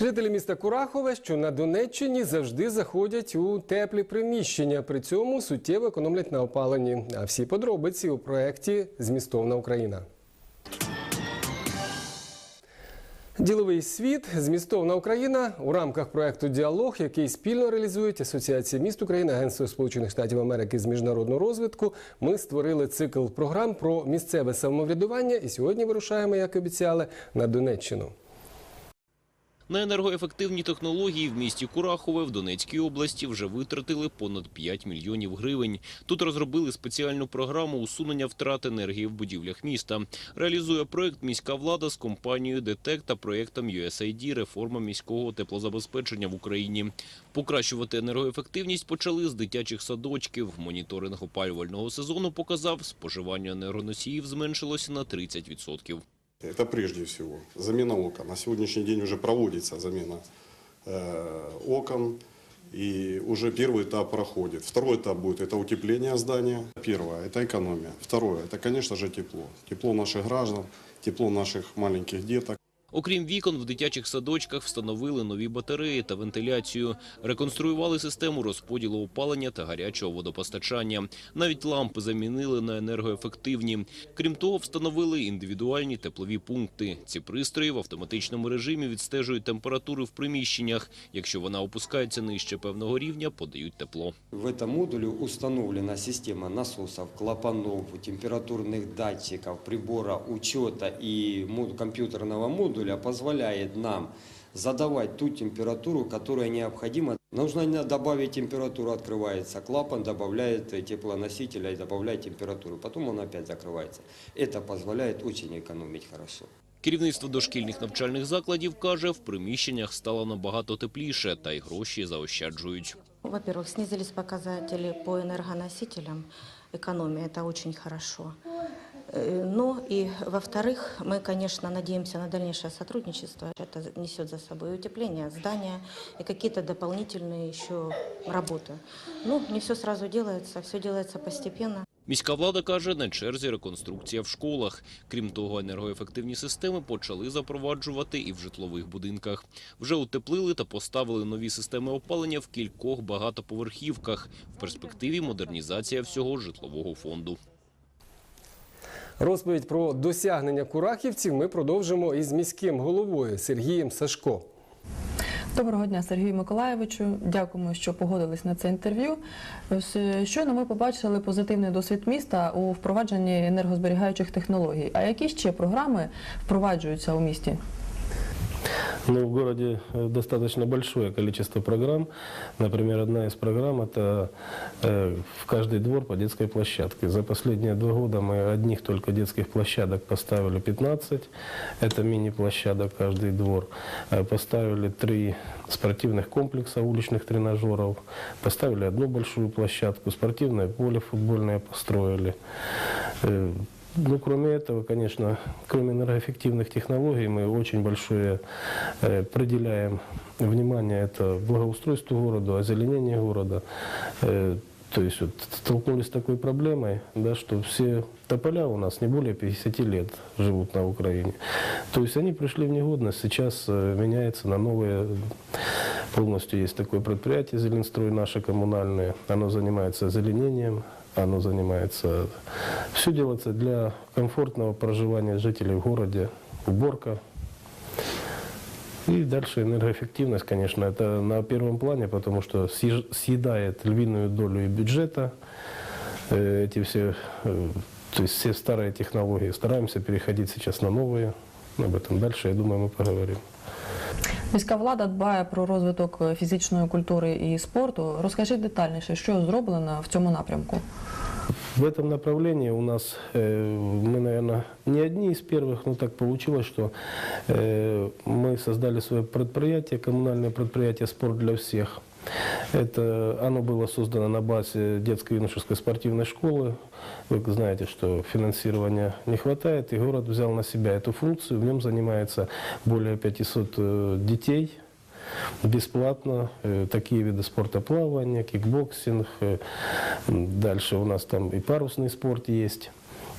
Жителі міста Курахове, що на Донеччині, завжди заходять у теплі приміщення. При цьому суттєво економлять на опаленні. А всі подробиці у проєкті Змістовна Україна. Діловий світ змістовна Україна у рамках проекту Діалог, який спільно реалізують Асоціація міст України, Агентство Сполучених Штатів Америки з міжнародного розвитку. Ми створили цикл програм про місцеве самоврядування. І сьогодні вирушаємо, як обіцяли, на Донеччину. На енергоефективні технології в місті Курахове в Донецькій області вже витратили понад 5 мільйонів гривень. Тут розробили спеціальну програму усунення втрат енергії в будівлях міста. Реалізує проект міська влада з компанією ДТЕК та проектом USAID «Реформа міського теплозабезпечення в Україні». Покращувати енергоефективність почали з дитячих садочків. Моніторинг опалювального сезону показав, споживання енергоносіїв зменшилося на 30%. Это прежде всего замена окон. На сегодняшний день уже проводится замена э, окон. И уже первый этап проходит. Второй этап будет это утепление здания. Первое это экономия. Второе это, конечно же, тепло. Тепло наших граждан, тепло наших маленьких деток. Окрім вікон, в дитячих садочках встановили нові батареї та вентиляцію, реконструювали систему розподілу опалення та гарячого водопостачання. Навіть лампи замінили на енергоефективні. Крім того, встановили індивідуальні теплові пункти. Ці пристрої в автоматичному режимі відстежують температуру в приміщеннях. Якщо вона опускається нижче певного рівня, подають тепло. В этом модуле установлена система насосов, клапанов, температурных датчиков, прибора учета и мо- компьютерного модуля позволяет нам задавать ту температуру, которая необходима. Нужно не- добавить температуру, открывается клапан, добавляет э, теплоносителя и добавляет температуру. Потом он опять закрывается. Это позволяет очень экономить хорошо. Керівництво дошкільних навчальних закладів каже, в приміщеннях стало набагато тепліше, та й гроші заощаджують. Во-первых, снизились показатели по энергоносителям, экономия, это очень хорошо. Э, Но и, во-вторых, мы, конечно, надеемся на дальнейшее сотрудничество. Это несет за собой утепление здания и какие-то дополнительные еще работы. Ну, не все сразу делается, все делается постепенно. Міська влада каже, на черзі реконструкція в школах. Крім того, енергоефективні системи почали запроваджувати і в житлових будинках. Вже утеплили та поставили нові системи опалення в кількох багатоповерхівках. В перспективі модернізація всього житлового фонду. Розповідь про досягнення курахівців ми продовжимо із міським головою Сергієм Сашко. Доброго дня, Сергію Миколаєвичу. Дякуємо, що погодились на це інтерв'ю. Е, Щойно ми побачили позитивний досвід міста у впровадженні енергозберігаючих технологій. А які ще програми впроваджуються у місті? Ну, в городе э, достаточно большое количество программ. Например, одна из программ – это э, в каждый двор по детской площадке. За последние два года мы одних только детских площадок поставили 15. Это мини-площадок каждый двор. Э, Поставили три спортивных комплекса уличных тренажеров. Поставили одну большую площадку. Спортивное поле футбольное построили. Э, ну, кроме этого, конечно, кроме энергоэффективных технологий, мы очень большое э, проделяем внимание это благоустройству города, озеленению города. Э, то есть вот столкнулись с такой проблемой, да, что все тополя у нас не более 50 лет живут на Украине. То есть они пришли в негодность, сейчас э, меняется на новые. Полностью есть такое предприятие «Зеленстрой» наше коммунальное. Оно занимается озеленением, оно занимается... Все делается для комфортного проживания жителей в городе. Уборка. И дальше энергоэффективность, конечно, это на первом плане, потому что съеж- съедает львиную долю и бюджета. Э, Эти все, э, то есть все старые технологии. Стараемся переходить сейчас на новые. Об этом дальше, я думаю, мы поговорим. Міська влада дбає про розвиток фізичної культури і спорту. Розкажіть детальніше, що зроблено в цьому напрямку. В этом направлении у нас, э, мы, наверное, не одни из первых, но так получилось, что э, мы создали свое предприятие, коммунальное предприятие «Спорт для всех». Это, оно было создано на базе детско-юношеской спортивной школы. Вы знаете, что финансирования не хватает, и город взял на себя эту функцию. В нем занимается более 500 э, детей бесплатно. Э, Такие виды спорта плавания, кикбоксинг. э, м, Дальше у нас там и парусный спорт есть.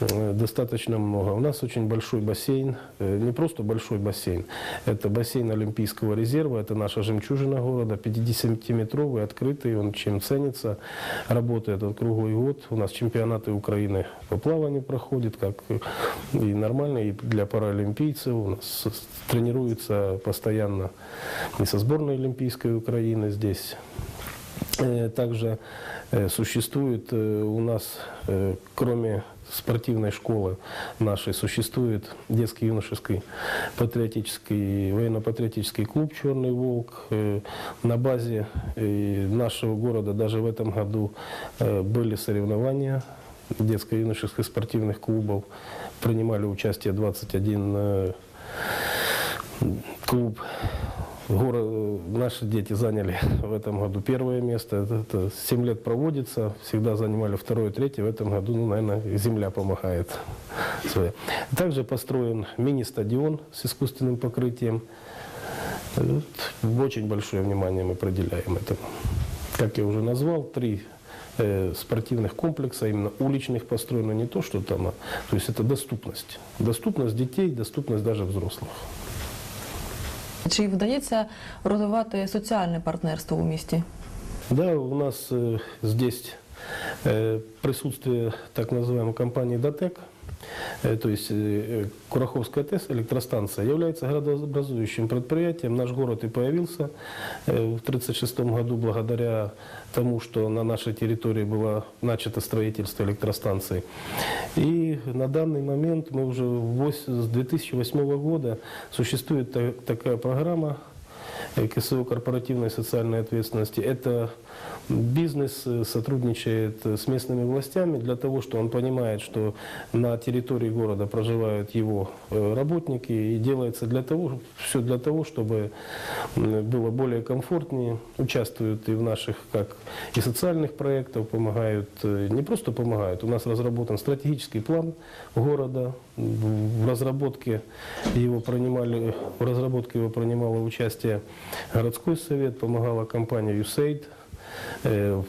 э, достаточно много. У нас очень большой бассейн, э, не просто большой бассейн, это бассейн Олимпийского резерва, это наша жемчужина города, 50-метровый, открытый, он чем ценится, работает он круглый год. У нас чемпионаты Украины по плаванию проходят, как и нормально, и для паралимпийцев. У нас с- тренируются постоянно и со сборной Олимпийской Украины здесь. Э, Также э, существует э, у нас, кроме спортивной школы нашей, существует детский юношеский патриотический, военно-патриотический клуб «Черный волк». На базе нашего города даже в этом году были соревнования детско-юношеских спортивных клубов. Принимали участие 21 э, клуб. Город, наши дети заняли в этом году первое место. Это, это 7 лет проводится, всегда занимали второе, третье. В этом году, ну, наверное, земля помогает. своя. Также построен мини-стадион с искусственным покрытием. Вот, очень большое внимание мы проделяем этому. Как я уже назвал, три э, спортивных комплекса, именно уличных построено, не то, что там, а, то есть это доступность. Доступность детей, доступность даже взрослых. Чи вдається розвивати соціальне партнерство у місті? Да, у нас э, присутствие так называемой компании «Датек», э, то есть э, Кураховская ТЭС, электростанция, является градообразующим предприятием. Наш город и появился э, в 1936 году благодаря тому, что на нашей территории было начато строительство электростанции. И на данный момент мы уже вось- с 2008 года существует та- такая программа э, КСО корпоративной социальной ответственности. Это бизнес э, сотрудничает э, с местными властями для того, что он понимает, что на территории города проживают его э, работники, и делается для того, все для того, чтобы было более комфортнее, участвуют и в наших, как и социальных проектах, помогают, э, не просто помогают, у нас разработан стратегический план города, в разработке его принимали, в разработке его принимало участие городской совет, помогала компания USAID, Э,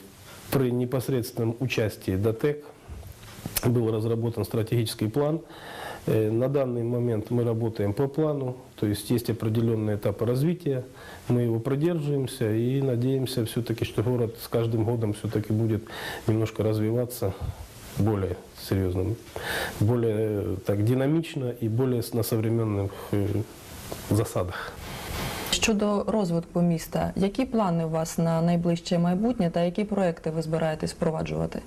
При непосредственном участии ДАТЕК был разработан стратегический план. Э, На данный момент мы работаем по плану, то есть есть определенные этапы развития, мы его продерживаемся и надеемся все-таки, что город с каждым годом все-таки будет немножко развиваться более серьезно, более э, так динамично и более на современных засадах. Щодо розвитку міста, які плани у вас на найближче майбутнє та які проекти ви збираєтесь впроваджувати?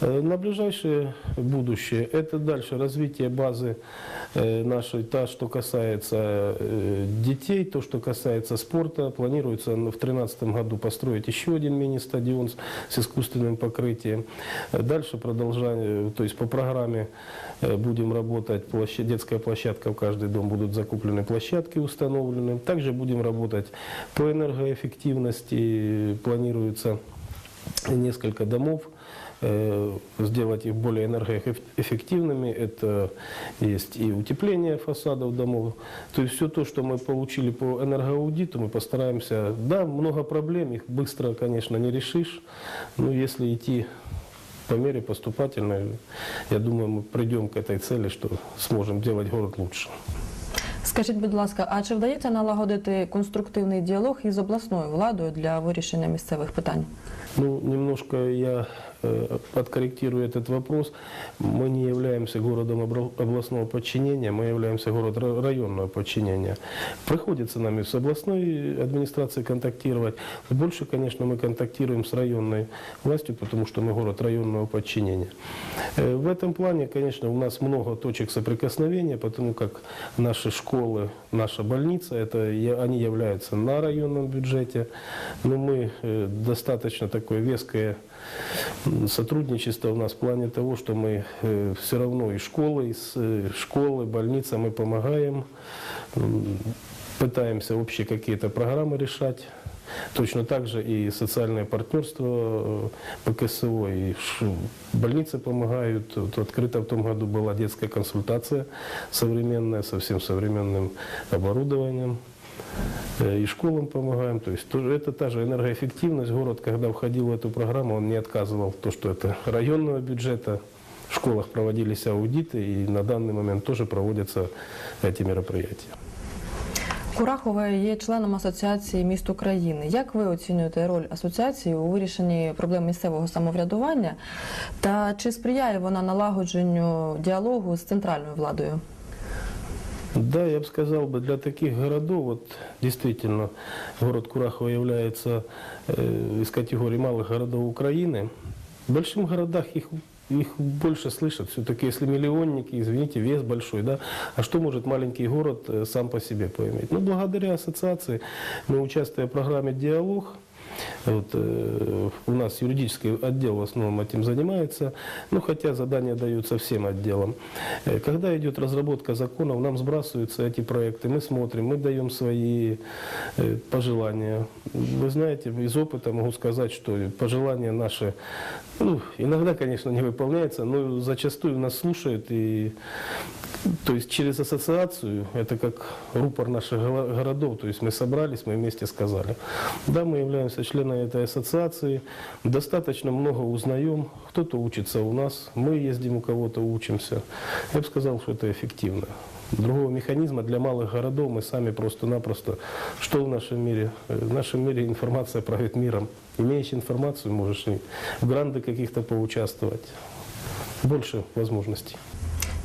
Э, На ближайшее будущее это дальше развитие базы э, нашей, та, что касается э, детей, то, что касается спорта. Планируется в 2013 году построить еще один мини-стадион с, искусственным покрытием. Дальше продолжаем, то есть по программе будем работать, площадь, детская площадка в каждый дом, будут закуплены площадки установлены. Также будем работать по энергоэффективности, планируется несколько домов, сделать их более энергоэффективными. Это есть и утепление фасадов домов. То есть все то, что мы получили по энергоаудиту, мы постараемся... Да, много проблем, их быстро, конечно, не решишь, но если идти по мере поступательно, я думаю, мы придем к этой цели, что сможем делать город лучше. Скажіть, будь ласка, а чи вдається налагодити конструктивний діалог із обласною владою для вирішення місцевих питань? Ну, немножко я э, подкорректирую этот вопрос. Мы не являемся городом областного подчинения, мы являемся город ра- районного подчинения. Приходится нам и с областной администрацией контактировать. Больше, конечно, мы контактируем с районной властью, потому что мы город районного подчинения. Э, В этом плане, конечно, у нас много точек соприкосновения, потому как наши школы, наша больница, это, они являются на районном бюджете, но мы э, достаточно такое веское сотрудничество у нас в плане того, что мы все равно и школы, и с э, школы, больница мы помогаем, м, пытаемся общие какие-то программы решать. Точно так же и социальное партнерство э, по КСО, и ш- больницы помогают. Вот открыта в том году была детская консультация современная, со всем современным оборудованием. Э, И школам помогаем. То есть тоже это та же энергоэффективность. Город, когда входил в эту программу, он не отказывал то, что это районного бюджета в школах проводились аудиты, и на данный момент тоже проводятся эти мероприятия. Курахове є членом асоціації міст України. Як ви оцінюєте роль асоціації у вирішенні проблем місцевого самоврядування? Та чи сприяє вона налагодженню діалогу з центральною владою? Да, я бы сказал бы, для таких городов, вот действительно, город Курахово является э, из категории малых городов Украины. В больших городах их, их больше слышат. Все-таки если миллионники, извините, вес большой, да, а что может маленький город э, сам по себе поиметь? Ну, благодаря ассоциации мы, участвуя в программе «Диалог», вот, э, у нас юридический отдел в основном этим занимается, ну, хотя задания даются всем отделам. Э, Когда идет разработка законов, нам сбрасываются эти проекты, мы смотрим, мы даем свои э, пожелания. Вы знаете, из опыта могу сказать, что пожелания наши, ну, иногда, конечно, не выполняются, но зачастую нас слушают и то есть через ассоциацию, это как рупор наших городов, то есть мы собрались, мы вместе сказали. Да, мы являемся членами этой ассоциации, достаточно много узнаем, кто-то учится у нас, мы ездим у кого-то учимся. Я бы сказал, что это эффективно. Другого механизма для малых городов мы сами просто-напросто, что в нашем мире? Э, В нашем мире информация правит миром. Имеешь информацию, можешь и в гранды каких-то поучаствовать. Больше возможностей.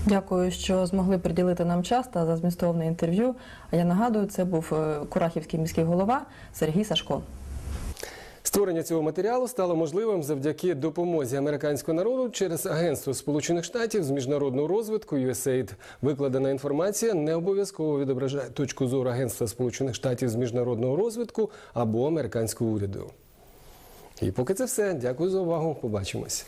Дякую, що змогли приділити нам час та за змістовне інтерв'ю. А я нагадую, це був е, Курахівський міський голова Сергій Сашко. Створення цього матеріалу стало можливим завдяки допомозі американського народу через Агентство Сполучених Штатів з міжнародного розвитку USAID. Викладена інформація не обов'язково відображає точку зору Агентства Сполучених Штатів з міжнародного розвитку або американського уряду. І поки це все. Дякую за увагу. Побачимось.